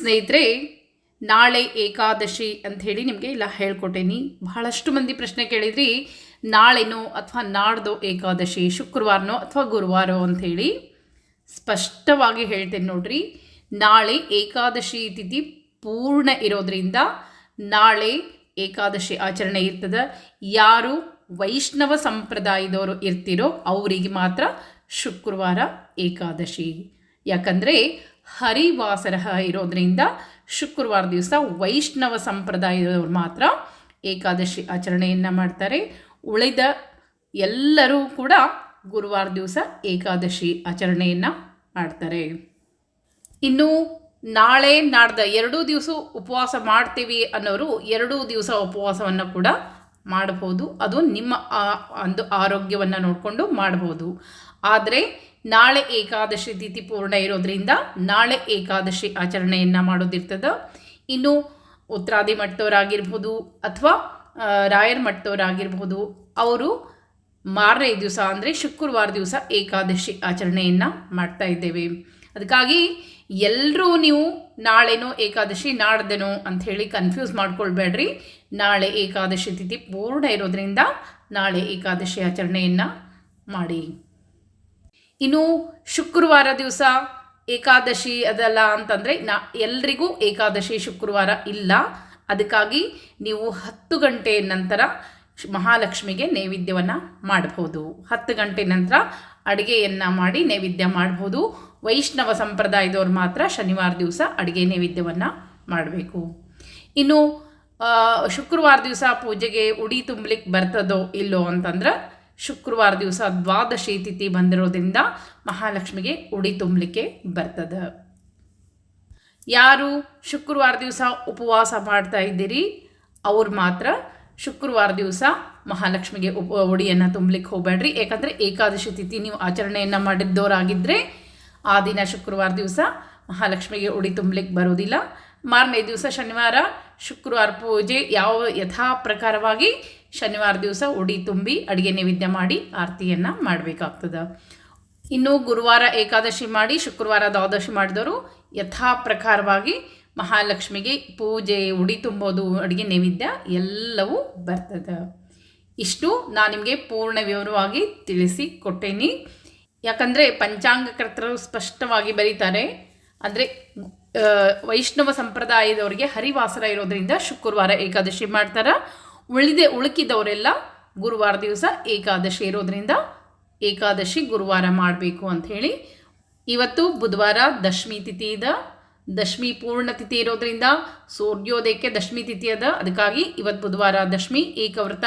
ಸ್ನೇಹಿತರೆ, ನಾಳೆ ಏಕಾದಶಿ ಅಂತ ಹೇಳಿ ನಿಮಗೆ ಇಲ್ಲ ಹೇಳ್ಕೊಟ್ಟೇನಿ. ಬಹಳಷ್ಟು ಮಂದಿ ಪ್ರಶ್ನೆ ಕೇಳಿದ್ರಿ, ನಾಳೆನೋ ಅಥವಾ ನಾಡ್ದೋ ಏಕಾದಶಿ, ಶುಕ್ರವಾರನೋ ಅಥವಾ ಗುರುವಾರೋ ಅಂಥೇಳಿ ಸ್ಪಷ್ಟವಾಗಿ ಹೇಳ್ತೇನೆ ನೋಡ್ರಿ. ನಾಳೆ ಏಕಾದಶಿ ತಿಥಿ ಪೂರ್ಣ ಇರೋದ್ರಿಂದ ನಾಳೆ ಏಕಾದಶಿ ಆಚರಣೆ ಇರ್ತದೆ. ಯಾರು ವೈಷ್ಣವ ಸಂಪ್ರದಾಯದವರು ಇರ್ತಿರೋ ಅವರಿಗೆ ಮಾತ್ರ ಶುಕ್ರವಾರ ಏಕಾದಶಿ. ಯಾಕಂದರೆ ಹರಿವಾಸರ ಇರೋದ್ರಿಂದ ಶುಕ್ರವಾರ ದಿವಸ ವೈಷ್ಣವ ಸಂಪ್ರದಾಯದವರು ಮಾತ್ರ ಏಕಾದಶಿ ಆಚರಣೆಯನ್ನು ಮಾಡ್ತಾರೆ. ಉಳಿದ ಎಲ್ಲರೂ ಕೂಡ ಗುರುವಾರ ದಿವಸ ಏಕಾದಶಿ ಆಚರಣೆಯನ್ನು ಮಾಡ್ತಾರೆ. ಇನ್ನು ನಾಳೆ ನಾಡ್ದ ಎರಡೂ ದಿವಸ ಉಪವಾಸ ಮಾಡ್ತೀವಿ ಅನ್ನೋರು ಎರಡೂ ದಿವಸ ಉಪವಾಸವನ್ನು ಕೂಡ ಮಾಡಬಹುದು ಅದು ನಿಮ್ಮ ಒಂದು ಆರೋಗ್ಯವನ್ನು ನೋಡಿಕೊಂಡು ಮಾಡಬಹುದು ಆದರೆ ನಾಳೆ ಏಕಾದಶಿ ತಿಥಿ ಪೂರ್ಣ ಇರೋದ್ರಿಂದ ನಾಳೆ ಏಕಾದಶಿ ಆಚರಣೆಯನ್ನು ಮಾಡೋದಿರ್ತದೆ. ಇನ್ನು ಉತ್ತರಾದಿ ಮಟ್ಟದವರಾಗಿರ್ಬೋದು ಅಥವಾ ರಾಯರ್ ಮಟ್ಟದವರಾಗಿರ್ಬೋದು ಅವರು ಮಾರನೇ ದಿವಸ ಅಂದರೆ ಶುಕ್ರವಾರ ದಿವಸ ಏಕಾದಶಿ ಆಚರಣೆಯನ್ನು ಮಾಡ್ತಾ ಇದ್ದೇವೆ. ಅದಕ್ಕಾಗಿ ಎಲ್ಲರೂ ನೀವು ನಾಳೆನೋ ಏಕಾದಶಿ, ನಾಡ್ದೇನೋ ಅಂಥೇಳಿ ಕನ್ಫ್ಯೂಸ್ ಮಾಡ್ಕೊಳ್ಬೇಡ್ರಿ. ನಾಳೆ ಏಕಾದಶಿ ತಿಥಿ ಪೂರ್ಣ ಇರೋದ್ರಿಂದ ನಾಳೆ ಏಕಾದಶಿ ಆಚರಣೆಯನ್ನು ಮಾಡಿ. ಇನ್ನು ಶುಕ್ರವಾರ ದಿವಸ ಏಕಾದಶಿ ಅದಲ್ಲ ಅಂತಂದರೆ ನಾ ಎಲ್ರಿಗೂ ಏಕಾದಶಿ ಶುಕ್ರವಾರ ಇಲ್ಲ. ಅದಕ್ಕಾಗಿ ನೀವು ಹತ್ತು ಗಂಟೆ ನಂತರ ಮಹಾಲಕ್ಷ್ಮಿಗೆ ನೈವೇದ್ಯವನ್ನು ಮಾಡಬಹುದು ಹತ್ತು ಗಂಟೆ ನಂತರ ಅಡುಗೆಯನ್ನು ಮಾಡಿ ನೈವೇದ್ಯ ಮಾಡಬಹುದು ವೈಷ್ಣವ ಸಂಪ್ರದಾಯದವ್ರು ಮಾತ್ರ ಶನಿವಾರ ದಿವಸ ಅಡುಗೆ ನೈವೇದ್ಯವನ್ನು ಮಾಡಬೇಕು. ಇನ್ನು ಶುಕ್ರವಾರ ದಿವಸ ಪೂಜೆಗೆ ಉಡಿ ತುಂಬಲಿಕ್ಕೆ ಬರ್ತದೋ ಇಲ್ಲೋ ಅಂತಂದ್ರೆ ಶುಕ್ರವಾರ ದಿವಸ ದ್ವಾದಶಿ ತಿಥಿ ಬಂದಿರೋದ್ರಿಂದ ಮಹಾಲಕ್ಷ್ಮಿಗೆ ಉಡಿ ತುಂಬಲಿಕ್ಕೆ ಬರ್ತದೆ. ಯಾರು ಶುಕ್ರವಾರ ದಿವಸ ಉಪವಾಸ ಮಾಡ್ತಾ ಇದ್ದೀರಿ, ಅವ್ರು ಮಾತ್ರ ಶುಕ್ರವಾರ ದಿವಸ ಮಹಾಲಕ್ಷ್ಮಿಗೆ ಉಪ, ಉಡಿಯನ್ನು ತುಂಬಲಿಕ್ಕೆ ಹೋಗಬೇಡ್ರಿ. ಯಾಕಂದರೆ ಏಕಾದಶಿ ತಿಥಿ ನೀವು ಆಚರಣೆಯನ್ನು ಮಾಡಿದ್ದವರಾಗಿದ್ದರೆ ಆ ದಿನ ಶುಕ್ರವಾರ ದಿವಸ ಮಹಾಲಕ್ಷ್ಮಿಗೆ ಉಡಿ ತುಂಬಲಿಕ್ಕೆ ಬರೋದಿಲ್ಲ. ಮಾರನೇ ದಿವಸ ಶನಿವಾರ, ಶುಕ್ರವಾರ ಪೂಜೆ, ಯಾವ ಯಥಾ ಪ್ರಕಾರವಾಗಿ ಶನಿವಾರ ದಿವಸ ಉಡಿ ತುಂಬಿ ಅಡುಗೆ ನೈವೇದ್ಯ ಮಾಡಿ ಆರತಿಯನ್ನು ಮಾಡಬೇಕಾಗ್ತದೆ. ಇನ್ನು ಗುರುವಾರ ಏಕಾದಶಿ ಮಾಡಿ, ಶುಕ್ರವಾರ ದ್ವಾದಶಿ ಮಾಡಿದವರು ಯಥಾ ಪ್ರಕಾರವಾಗಿ ಮಹಾಲಕ್ಷ್ಮಿಗೆ ಪೂಜೆ, ಉಡಿ ತುಂಬೋದು, ಅಡುಗೆ ನೈವೇದ್ಯ ಎಲ್ಲವೂ ಬರ್ತದೆ. ಇಷ್ಟು ನಾನು ನಿಮಗೆ ಪೂರ್ಣ ವಿವರವಾಗಿ ತಿಳಿಸಿ ಕೊಟ್ಟೇನಿ. ಯಾಕಂದರೆ ಪಂಚಾಂಗಕರ್ತರು ಸ್ಪಷ್ಟವಾಗಿ ಬರೀತಾರೆ. ಅಂದರೆ ವೈಷ್ಣವ ಸಂಪ್ರದಾಯದವರಿಗೆ ಹರಿವಾಸರ ಇರೋದ್ರಿಂದ ಶುಕ್ರವಾರ ಏಕಾದಶಿ ಮಾಡ್ತಾರೆ. ಉಳಿದೆ, ಉಳುಕಿದವರೆಲ್ಲ ಗುರುವಾರ ದಿವಸ ಏಕಾದಶಿ ಇರೋದ್ರಿಂದ ಏಕಾದಶಿ ಗುರುವಾರ ಮಾಡಬೇಕು ಅಂಥೇಳಿ ಇವತ್ತು ಬುಧವಾರ ದಶಮಿ ತಿಥಿ ಇದೆ. ದಶಮಿ ಪೂರ್ಣ ತಿಥಿ ಇರೋದ್ರಿಂದ ಸೂರ್ಯೋದಯಕ್ಕೆ ದಶಮಿ ತಿಥಿ ಅದ. ಅದಕ್ಕಾಗಿ ಇವತ್ತು ಬುಧವಾರ ದಶಮಿ ಏಕವ್ರತ.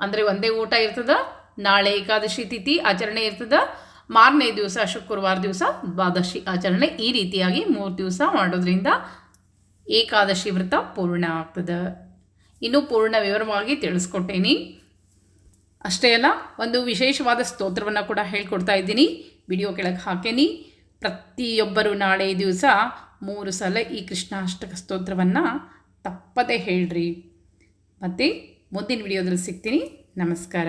ಅಂದರೆ ಒಂದೇ ಊಟ ಇರ್ತದ, ನಾಳೆ ಏಕಾದಶಿ ತಿಥಿ ಆಚರಣೆ ಇರ್ತದ. ಮಾರನೇ ದಿವಸ ಶುಕ್ರವಾರ ದಿವಸ ದ್ವಾದಶಿ ಆಚರಣೆ ಈ ರೀತಿಯಾಗಿ ಮೂರು ದಿವಸ ಮಾಡೋದ್ರಿಂದ ಏಕಾದಶಿ ವ್ರತ ಪೂರ್ಣ ಆಗ್ತದೆ. ಇನ್ನೂ ಪೂರ್ಣ ವಿವರವಾಗಿ ತಿಳಿಸ್ಕೊಟ್ಟೇನಿ. ಅಷ್ಟೇ ಅಲ್ಲ, ಒಂದು ವಿಶೇಷವಾದ ಸ್ತೋತ್ರವನ್ನು ಕೂಡ ಹೇಳ್ಕೊಡ್ತಾ ಇದ್ದೀನಿ. ವಿಡಿಯೋ ಕೆಳಗೆ ಹಾಕೇನಿ. ಪ್ರತಿಯೊಬ್ಬರು ನಾಳೆ ದಿವಸ ಮೂರು ಸಲ ಈ ಕೃಷ್ಣಾಷ್ಟಕ ಸ್ತೋತ್ರವನ್ನು ತಪ್ಪದೇ ಹೇಳ್ರಿ. ಮತ್ತು ಮುಂದಿನ ವಿಡಿಯೋದಲ್ಲಿ ಸಿಗ್ತೀನಿ. ನಮಸ್ಕಾರ.